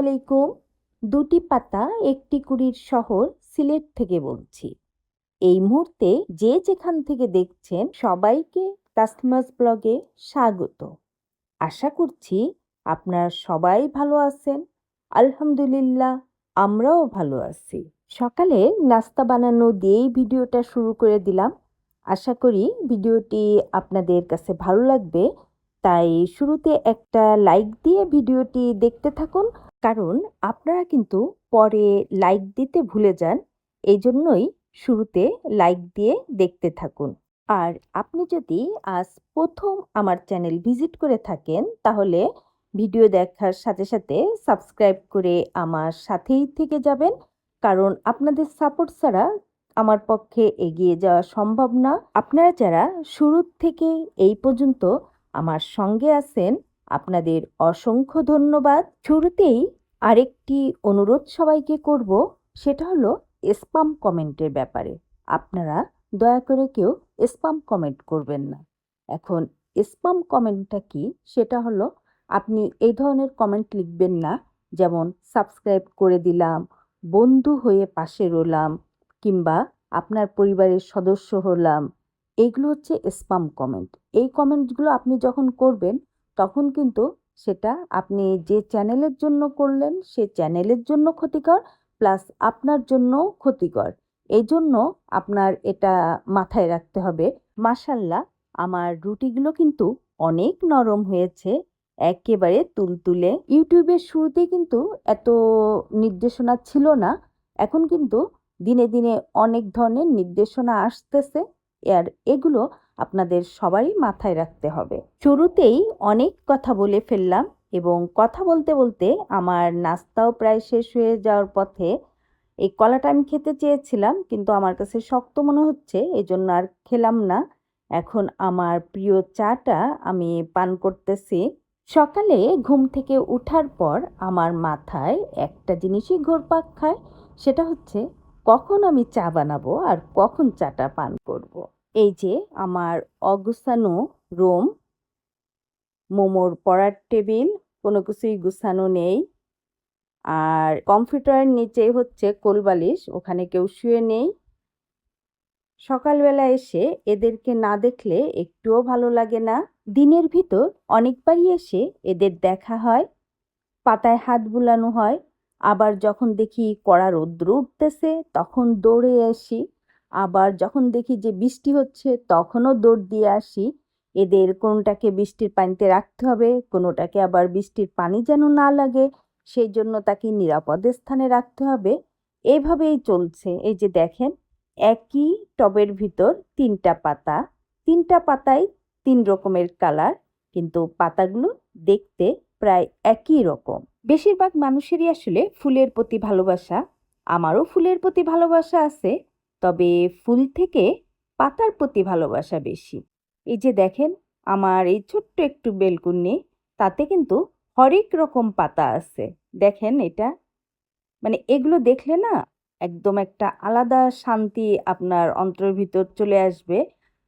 আলাইকুম। দুটি পাতা, একটি কুড়ির শহর সিলেট থেকে বলছি। এই মুহূর্তে যে যেখান থেকে দেখছেন সবাইকে তাসমাস ব্লগে স্বাগত। আশা করছি আপনারা সবাই ভালো আছেন। আলহামদুলিল্লাহ, আমরাও ভালো আছি। সকালে নাস্তা বানানো দিয়েই ভিডিওটা শুরু করে দিলাম। আশা করি ভিডিওটি আপনাদের কাছে ভালো লাগবে। তাই শুরুতে একটা লাইক দিয়ে ভিডিওটি দেখতে থাকুন। কারণ আপনারা কিন্তু পরে লাইক দিতে ভুলে যান এই জন্যই শুরুতে লাইক দিয়ে দেখতে থাকুন। আর আপনি যদি আজ প্রথম আমার চ্যানেল ভিজিট করে থাকেন, তাহলে ভিডিও দেখার সাথে সাথে সাবস্ক্রাইব করে আমার সাথেই থেকে যাবেন। কারণ আপনাদের সাপোর্ট ছাড়া আমার পক্ষে এগিয়ে যাওয়া সম্ভব না। আপনারা যারা শুরু থেকে এই পর্যন্ত আমার সঙ্গে আছেন আপনাদের অসংখ্য ধন্যবাদ। শুরুতেই আরেকটি অনুরোধ সবাইকে করব, সেটা হলো স্পাম কমেন্টের ব্যাপারে। আপনারা দয়া করে কেউ স্পাম কমেন্ট করবেন না। এখন স্পাম কমেন্টটা কি? সেটা হলো আপনি এই ধরনের কমেন্ট লিখবেন না, যেমন সাবস্ক্রাইব করে দিলাম, বন্ধু হয়ে পাশে রলাম কিংবা আপনার পরিবারের সদস্য হলাম। এইগুলো হচ্ছে স্পাম কমেন্ট এই কমেন্টগুলো আপনি যখন করবেন তখন কিন্তু সেটা আপনি যে চ্যানেলের জন্য করলেন, সে চ্যানেলের জন্য ক্ষতিকর, প্লাস আপনার জন্য ক্ষতিকর। এই জন্য আপনার এটা মাথায় রাখতে হবে মাসাল্লাহ আমার রুটিগুলো কিন্তু অনেক নরম হয়েছে, একেবারে তুলতুলে। ইউটিউবের শুরুতে কিন্তু এত নির্দেশনা ছিল না, এখন কিন্তু দিনে দিনে অনেক ধরনের নির্দেশনা আসতেছে, আর এগুলো আপনাদের সবারই মাথায় রাখতে হবে। শুরুতেই অনেক কথা বলে ফেললাম এবং কথা বলতে বলতে আমার নাস্তাও প্রায় শেষ হয়ে যাওয়ার পথে এই কলাটা আমি খেতে চেয়েছিলাম কিন্তু আমার কাছে শক্ত মনে হচ্ছে এই জন্য আর খেলাম না। এখন আমার প্রিয় চাটা আমি পান করতেছি। সকালে ঘুম থেকে উঠার পর আমার মাথায় একটা জিনিসই ঘোরপাক খায়, সেটা হচ্ছে কখন আমি চা বানাবো আর কখন চাটা পান করব। এই যে আমার অগুছানো রুম, মোমোর পড়ার টেবিল, কোনো কিছুই গুছানো নেই। আর কম্পিউটারের নিচেই হচ্ছে কোলবালিশ, ওখানে কেউ শুয়ে নেই। সকালবেলা এসে এদেরকে না দেখলে একটুও ভালো লাগে না। দিনের ভিতর অনেকবারই এসে এদের দেখা হয়, পাতায় হাত বুলানো হয়। আবার যখন দেখি কড়া রৌদ্র উঠতেছে, তখন দৌড়ে আসি। আবার যখন দেখি যে বৃষ্টি হচ্ছে, তখনও দৌড় দিয়ে আসি। এদের কোনোটাকে বৃষ্টির পানিতে রাখতে হবে, কোনোটাকে আবার বৃষ্টির পানি যেন না লাগে, সেই জন্য তাকে নিরাপদ স্থানে রাখতে হবে। এভাবেই চলছে। এই যে দেখেন, একই টবের ভিতর তিনটা পাতা। তিনটা পাতায় তিন রকমের কালার, কিন্তু পাতাগুলো দেখতে প্রায় একই রকম। বেশিরভাগ মানুষেরই আসলে ফুলের প্রতি ভালোবাসা। আমারও ফুলের প্রতি ভালোবাসা আছে। তবে ফুল থেকে পাতার প্রতি ভালোবাসা বেশি। এই যে দেখেন, আমার এই ছোট্ট একটু বেলকুনি, তাতে কিন্তু হরেক রকম পাতা আছে। দেখেন এটা। মানে এগুলো দেখলে না, একদম একটা আলাদা শান্তি আপনার অন্তরের ভিতর চলে আসবে।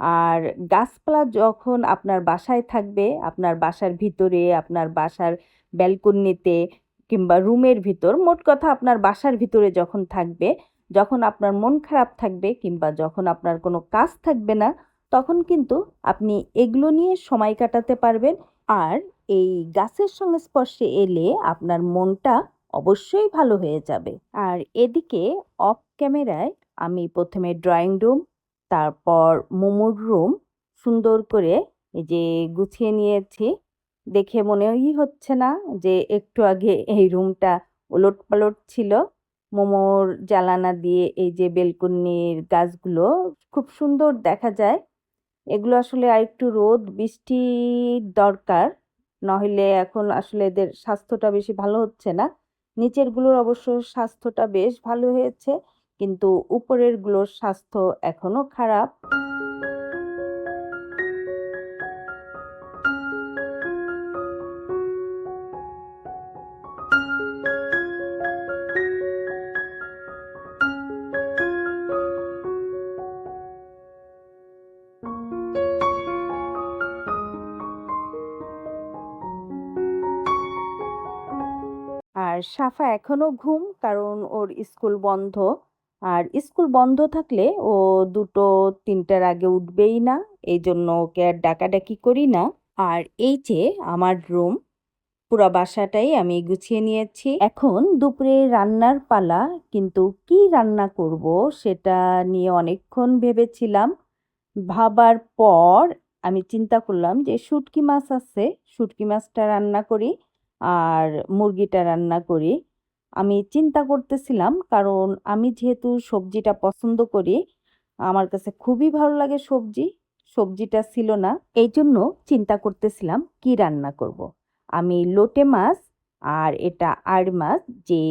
আর গাছপালা যখন আপনার বাসায় থাকবে, আপনার বাসার ভিতরে, আপনার বাসার ব্যালকনিতে কিংবা রুমের ভিতর, মোট কথা আপনার বাসার ভিতরে যখন থাকবে যখন আপনার মন খারাপ থাকবে কিংবা যখন আপনার কোনো কাজ থাকবে না, তখন কিন্তু আপনি এগুলো নিয়ে সময় কাটাতে পারবেন। আর এই গাছের সঙ্গে স্পর্শে এলে আপনার মনটা অবশ্যই ভালো হয়ে যাবে। আর এদিকে অফ ক্যামেরায় আমি প্রথমে ড্রয়িং রুম তারপর মোমোর রুম সুন্দর করে যে গুছিয়ে নিয়েছি। দেখে মনেই হচ্ছে না যে একটু আগে এই রুমটা ওলট পালট ছিল। মোমোর জ্বালানা দিয়ে এই যে বেলকুনির গাছগুলো খুব সুন্দর দেখা যায়। এগুলো আসলে আর একটু রোদ, বৃষ্টি দরকার, নইলে এখন আসলে এদের স্বাস্থ্যটা বেশি ভালো হচ্ছে না। নিচেরগুলোর অবশ্য স্বাস্থ্যটা বেশ ভালো হয়েছে, কিন্তু উপরেরগুলোর স্বাস্থ্য এখনও খারাপ। আর সাফা এখনও ঘুম, কারণ ওর স্কুল বন্ধ। আর স্কুল বন্ধ থাকলে ও দুটো তিনটার আগে উঠবেই না এই জন্য ওকে আর ডাকাডাকি করি না। আর এই যে আমার রুম, পুরো বাসাটাই আমি গুছিয়ে নিয়েছি। এখন দুপুরে রান্নার পালা, কিন্তু কি রান্না করব সেটা নিয়ে অনেকক্ষণ ভেবেছিলাম। ভাবার পর আমি চিন্তা করলাম যে শুটকি মাছ আছে, শুটকি মাছটা রান্না করি। আর মুরগিটা রান্না করি আমি চিন্তা করতেছিলাম, কারণ আমি যেহেতু সবজিটা পছন্দ করি, আমার কাছে খুবই ভালো লাগে সবজি, সবজিটা ছিল না এই জন্য চিন্তা করতেছিলাম, কি রান্না করব। আমি লোটে মাছ আর এটা আর মাছ, যে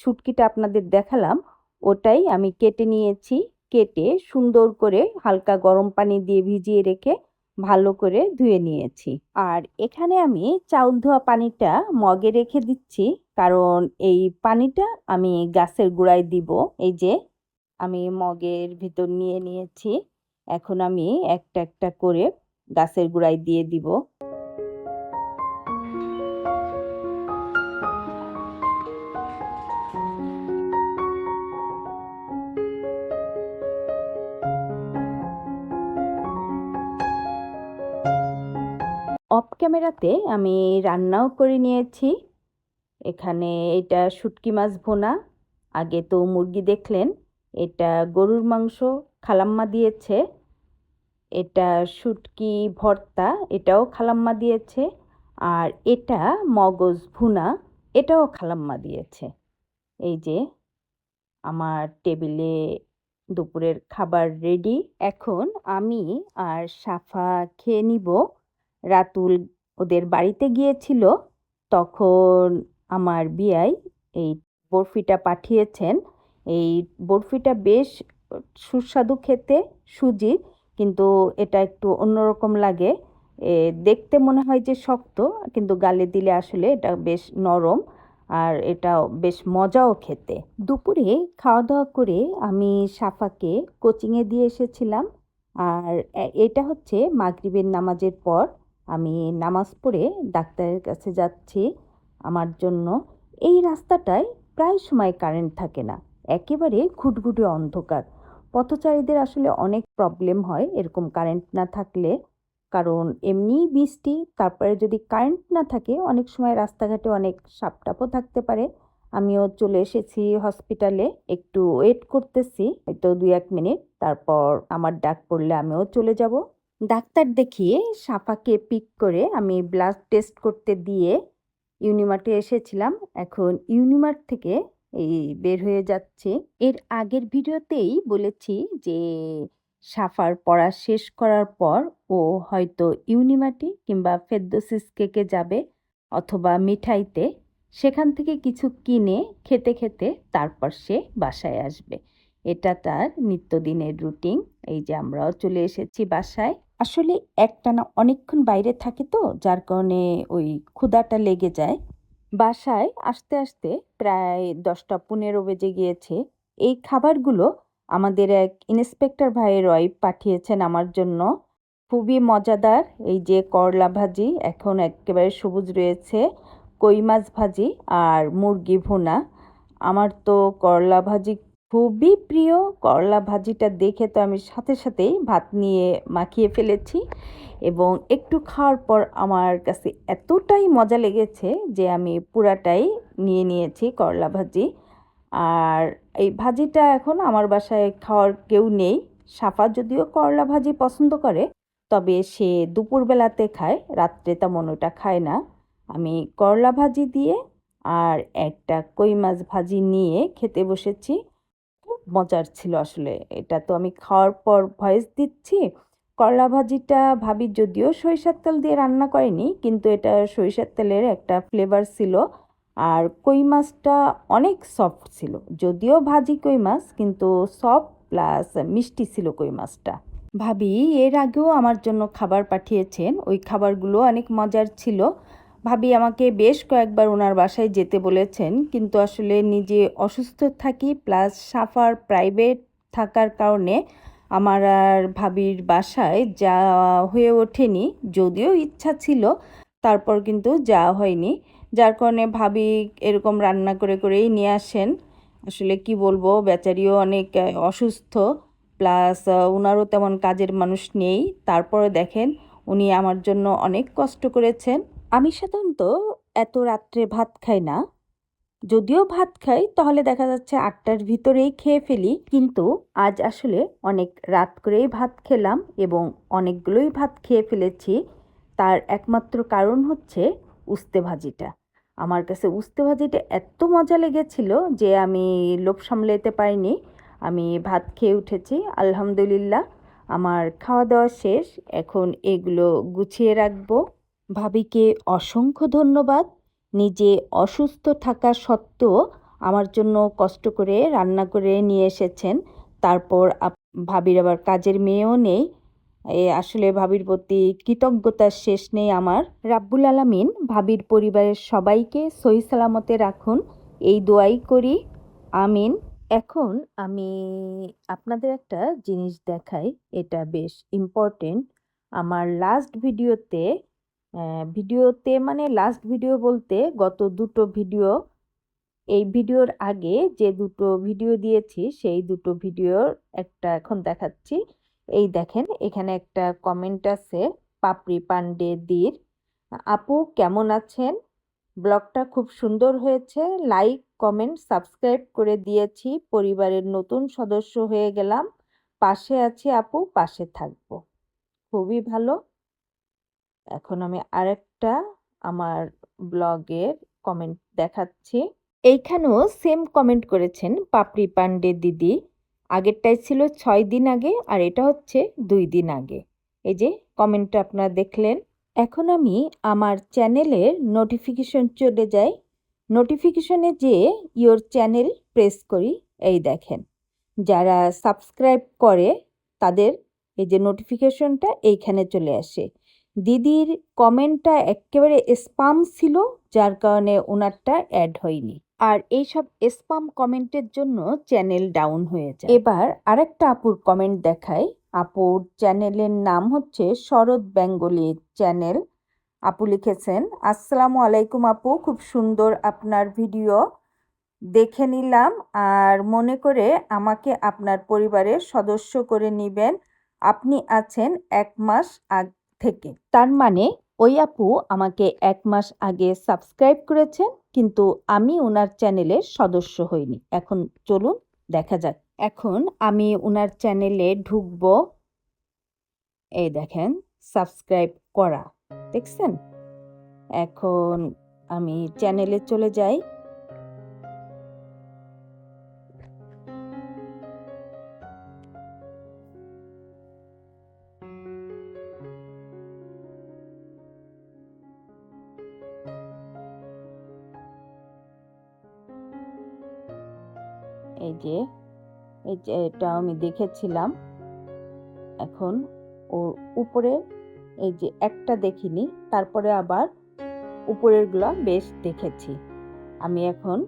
শুটকিটা আপনাদের দেখালাম, ওটাই আমি কেটে নিয়েছি, কেটে সুন্দর করে হালকা গরম পানি দিয়ে ভিজিয়ে রেখে ভালো করে ধুয়ে নিয়েছি। আর এখানে আমি চাউল ধোয়া পানিটা মগে রেখে দিচ্ছি। কারণ এই পানিটা আমি গাছের গোড়ায় দিব। এই যে আমি মগের ভিতর নিয়ে নিয়েছি। এখন আমি একটা একটা করে গাছের গোড়ায় দিয়ে দিব। ক্যামেরাতে আমি রান্নাও করে নিয়েছি। এখানে এটা শুটকি মাছ ভোনা। আগে তো মুরগি দেখলেন, এটা গরুর মাংস খালাম্মা দিয়েছে। এটা শুটকি ভর্তা, এটাও খালাম্মা দিয়েছে। আর এটা মগজ ভুনা, এটাও খালাম্মা দিয়েছে। এই যে, আমার টেবিলে দুপুরের খাবার রেডি। এখন আমি আর সাফা খেয়ে নিব। রাতুল ওদের বাড়িতে গিয়েছিল, তখন আমার বিয়াই এই বরফিটা পাঠিয়েছেন। এই বরফিটা বেশ সুস্বাদু খেতে সুজির কিন্তু এটা একটু অন্যরকম লাগে। দেখতে মনে হয় যে শক্ত, কিন্তু গালে দিলে আসলে এটা বেশ নরম আর এটা বেশ মজাও খেতে। দুপুরে খাওয়া দাওয়া করে আমি সাফাকে কোচিংয়ে দিয়ে এসেছিলাম। আর এটা হচ্ছে মাগরিবের নামাজের পর আমি নামাজ পড়ে ডাক্তারের কাছে যাচ্ছি। আমার জন্য এই রাস্তাটায় প্রায় সময় কারেন্ট থাকে না। একেবারে ঘুটঘুটে অন্ধকার। পথচারীদের আসলে অনেক প্রবলেম হয় এরকম কারেন্ট না থাকলে। কারণ এমনিই বৃষ্টি, তারপরে যদি কারেন্ট না থাকে, অনেক সময় রাস্তাঘাটে অনেক সাপটাপও থাকতে পারে। আমিও চলে এসেছি হসপিটালে একটু ওয়েট করতেছি, হয়তো দু এক মিনিট তারপর আমার ডাক পড়লে আমিও চলে যাব। ডাক্তার দেখিয়ে সাফাকে পিক করে আমি ব্লাড টেস্ট করতে দিয়ে ইউনিমার্টে এসেছিলাম। এখন ইউনিমার্ট থেকে এই বের হয়ে যাচ্ছে। এর আগের ভিডিওতেই বলেছি যে সাফার পড়া শেষ করার পর ও হয়তো ইউনিমার্টি কিংবা ফেদ্দোসিস কেকে যাবে অথবা মিঠাইতে সেখান থেকে কিছু কিনে খেতে খেতে তারপর সে বাসায় আসবে। এটা তার নিত্যদিনের রুটিন। এই যে আমরাও চলে এসেছি বাসায়। আসলে একটানা অনেকক্ষণ বাইরে থাকে তো, যার কারণে ওই ক্ষুধাটা লেগে যায়। বাসায় আসতে আসতে প্রায় দশটা পনেরো বেজে গিয়েছে। এই খাবারগুলো আমাদের এক ইন্সপেক্টর ভাইয়ের ওয়াইফ পাঠিয়েছেন আমার জন্য। খুবই মজাদার, এই যে করলা ভাজি, এখন একেবারে সবুজ রয়েছে, কই মাছ ভাজি আর মুরগি ভুনা। আমার তো করলা ভাজি খুবই প্রিয়। করলা ভাজিটা দেখে তো আমি সাথে সাথেই ভাত নিয়ে মাখিয়ে ফেলেছি এবং একটু খাওয়ার পর আমার কাছে এতটাই মজা লেগেছে যে আমি পুরাটাই নিয়ে নিয়েছি করলা ভাজি। আর এই ভাজিটা এখন আমার বাসায় খাওয়ার কেউ নেই। সাফা যদিও করলা ভাজি পছন্দ করে, তবে সে দুপুরবেলাতে খায়, রাত্রে তেমন ওটা খায় না। আমি করলা ভাজি দিয়ে আর একটা কই মাছ ভাজি নিয়ে খেতে বসেছি। মজার ছিল আসলে। এটা তো আমি খাওয়ার পর ভয়েস দিচ্ছি। করলা ভাজিটা ভাবি যদিও সরিষার তেল দিয়ে রান্না করেনি, কিন্তু এটা সরিষার তেলের একটা ফ্লেভার ছিল। আর কই মাছটা অনেক সফট ছিল। যদিও ভাজি কই মাছ, কিন্তু সফট প্লাস মিষ্টি ছিল কই মাছটা। ভাবি এর আগেও আমার জন্য খাবার পাঠিয়েছেন। ওই খাবারগুলো অনেক মজার ছিল। ভাবি আমাকে বেশ কয়েকবার ওনার বাসায় যেতে বলেছেন, কিন্তু আসলে নিজে অসুস্থ থাকি প্লাস সাফার প্রাইভেট থাকার কারণে আমার আর ভাবির বাসায় যা হয়ে ওঠেনি, যদিও ইচ্ছা ছিল, তারপর কিন্তু যাওয়া হয়নি। যার কারণে ভাবি এরকম রান্না করে করেই নিয়ে আসেন। আসলে কি বলব, বেচারিও অনেক অসুস্থ প্লাস ওনারও তেমন কাজের মানুষ নেই। তারপরে দেখেন, উনি আমার জন্য অনেক কষ্ট করেছেন। আমি সাধারণত এত রাত্রে ভাত খাই না। যদিও ভাত খাই, তাহলে দেখা যাচ্ছে আটটার ভিতরেই খেয়ে ফেলি। কিন্তু আজ আসলে অনেক রাত করেই ভাত খেলাম এবং অনেকগুলোই ভাত খেয়ে ফেলেছি। তার একমাত্র কারণ হচ্ছে উস্তে ভাজিটা। আমার কাছে উস্তে ভাজিটা এত মজা লেগেছিল যে আমি লোভ সামলাতে পারিনি। আমি ভাত খেয়ে উঠেছি, আলহামদুলিল্লাহ। আমার খাওয়া দাওয়া শেষ, এখন এগুলো গুছিয়ে রাখব। ভাবিকে অসংখ্য ধন্যবাদ। নিজে অসুস্থ থাকা সত্ত্বেও আমার জন্য কষ্ট করে রান্না করে নিয়ে এসেছেন। তারপর ভাবির আবার কাজের মেয়েও নেই। এ আসলে ভাবির প্রতি কৃতজ্ঞতার শেষ নেই আমার। রাব্বুল আলামিন, ভাবির পরিবারের সবাইকে সহি সালামতে রাখুন। এই দোয়াই করি। আমিন। এখন আমি আপনাদের একটা জিনিস দেখাই। এটা বেশ ইম্পর্টেন্ট আমার লাস্ট ভিডিওতে ভিডিওতে মানে লাস্ট ভিডিও বলতে গত দুটো ভিডিও এই ভিডিওর আগে যে দুটো ভিডিও দিয়েছি, সেই দুটো ভিডিওর একটা এখন দেখাচ্ছি। এই দেখেন, এখানে একটা কমেন্ট আছে, পাপড়ি পান্ডে দির। আপু কেমন আছেন? ব্লগটা খুব সুন্দর হয়েছে লাইক কমেন্ট সাবস্ক্রাইব করে দিয়েছি, পরিবারের নতুন সদস্য হয়ে গেলাম। পাশে আছি আপু, পাশে থাকব। খুবই ভালো। এখন আমি আরেকটা আমার ব্লগের কমেন্ট দেখাচ্ছি। এইখানেও সেম কমেন্ট করেছেন পাপড়ি পান্ডে দিদি। আগেরটাই ছিল ছয় দিন আগে আর এটা হচ্ছে দুই দিন আগে। এই যে কমেন্টটা আপনারা দেখলেন। এখন আমি আমার চ্যানেলের নোটিফিকেশন চলে যাই। নোটিফিকেশনে যেয়ে ইয়োর চ্যানেল প্রেস করি। এই দেখেন, যারা সাবস্ক্রাইব করে তাদের এই যে নোটিফিকেশনটা এইখানে চলে আসে। দিদির কমেন্টটা একেবারে স্পাম ছিল, যার কারণে ওনারটা অ্যাড হয়নি। আর এইসব স্পাম কমেন্টের জন্য চ্যানেল ডাউন হয়ে যায়। এবার আরেকটা আপুর কমেন্ট দেখায় আপুর চ্যানেলের নাম হচ্ছে শরৎ বেঙ্গলি চ্যানেল আপু লিখেছেন, আসসালামু আলাইকুম আপু, খুব সুন্দর আপনার ভিডিও দেখে নিলাম আর মনে করে আমাকে আপনার পরিবারের সদস্য করে নেবেন। আপনি আছেন এক মাস আগ থেকে। তার মানে ওই আপু আমাকে এক মাস আগে সাবস্ক্রাইব করেছেন, কিন্তু আমি ওনার চ্যানেলের সদস্য হইনি। এখন চলুন দেখা যাক। এখন আমি ওনার চ্যানেলে ঢুকবো। এই দেখেন সাবস্ক্রাইব করা। দেখছেন? এখন আমি চ্যানেলে চলে যাই। এটা আমি দেখেছিলাম। এখন ওর উপরে এই যে একটা দেখিনি, তারপরে আবার উপরেরগুলো বেশ দেখেছি। আমি এখন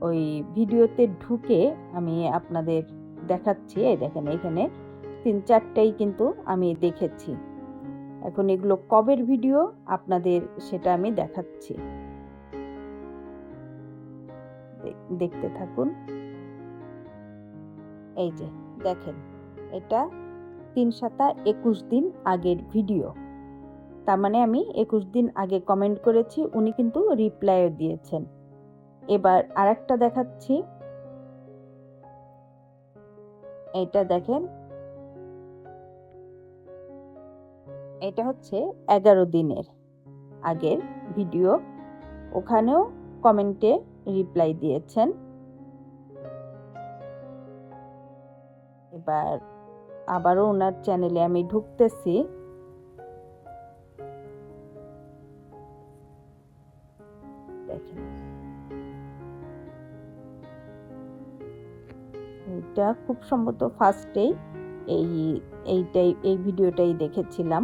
ওই ভিডিওতে ঢুকে আমি আপনাদের দেখাচ্ছি, এই দেখেন এখানে তিন চারটাই কিন্তু আমি দেখেছি। এখন এগুলো কবের ভিডিও? আপনাদের সেটা আমি দেখাচ্ছি। দেখতে থাকুন। এই যে, দেখেন, এটা তিন সাতা একুশ দিন আগের ভিডিও। তার মানে আমি একুশ দিন আগে কমেন্ট করেছি, উনি কিন্তু রিপ্লাইও দিয়েছেন। এবার আরেকটা দেখাচ্ছি। এটা দেখেন। এটা হচ্ছে এগারো দিনের আগের ভিডিও। ওখানেও কমেন্টে রিপ্লাই দিয়েছেন। এবার আবারও ওনার চ্যানেলে আমি ঢুকতেছি। এটা খুব সম্ভবত ফার্স্টেই এই, এইটাই, এই ভিডিওটাই দেখেছিলাম।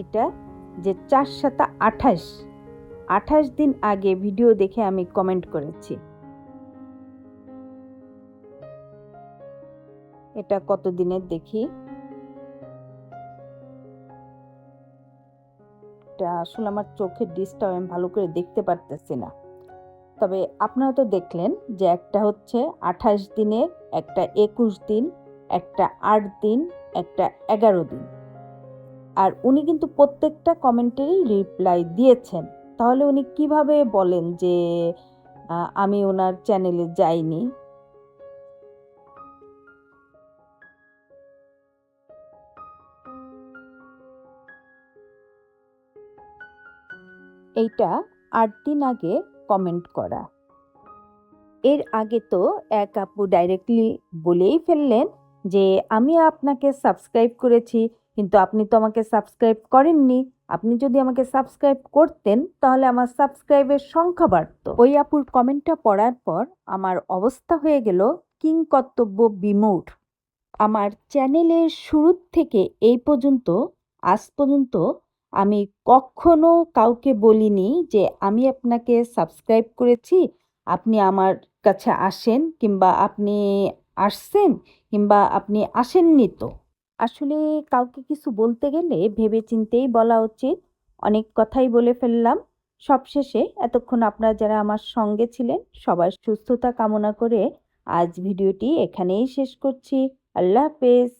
এটা যে চার সাতা আঠাশ। আঠাশ দিন আগে ভিডিও দেখে আমি কমেন্ট করেছি। এটা কত দিনের দেখি? এটা আসলে আমার চোখের ডিস্টার্ব আমি ভালো করে দেখতে পারতেছি না। তবে আপনারা তো দেখলেন যে একটা হচ্ছে আঠাশ দিনের, একটা একুশ দিন, একটা আট দিন, একটা এগারো দিন। আর উনি কিন্তু প্রত্যেকটা কমেন্টেরই রিপ্লাই দিয়েছেন। তাহলে উনি কীভাবে বলেন যে আমি ওনার চ্যানেলে যাইনি? এইটা আট দিন আগে কমেন্ট করা। এর আগে তো এক আপু ডাইরেক্টলি বলেই ফেললেন যে, আমি আপনাকে সাবস্ক্রাইব করেছি কিন্তু আপনি তো আমাকে সাবস্ক্রাইব করেননি। আপনি যদি আমাকে সাবস্ক্রাইব করতেন, তাহলে আমার সাবস্ক্রাইবের সংখ্যা বাড়তো। ওই আপুর কমেন্টটা পড়ার পর আমার অবস্থা হয়ে গেল কিং কর্তব্য বিমূঢ়। আমার চ্যানেলের শুরুর থেকে এই পর্যন্ত, আজ পর্যন্ত আমি কখনো কাউকে বলিনি যে আমি আপনাকে সাবস্ক্রাইব করেছি, আপনি আমার কাছে আসেন কিংবা আপনি আসছেন কিংবা আপনি আসেননি তো। আসলে কাউকে কিছু বলতে গেলে ভেবে চিন্তেই বলা উচিত। অনেক কথাই বলে ফেললাম। সবশেষে এতক্ষণ আপনারা যারা আমার সঙ্গে ছিলেন, সবার সুস্থতা কামনা করে আজ ভিডিওটি এখানেই শেষ করছি। আল্লাহ হাফেজ।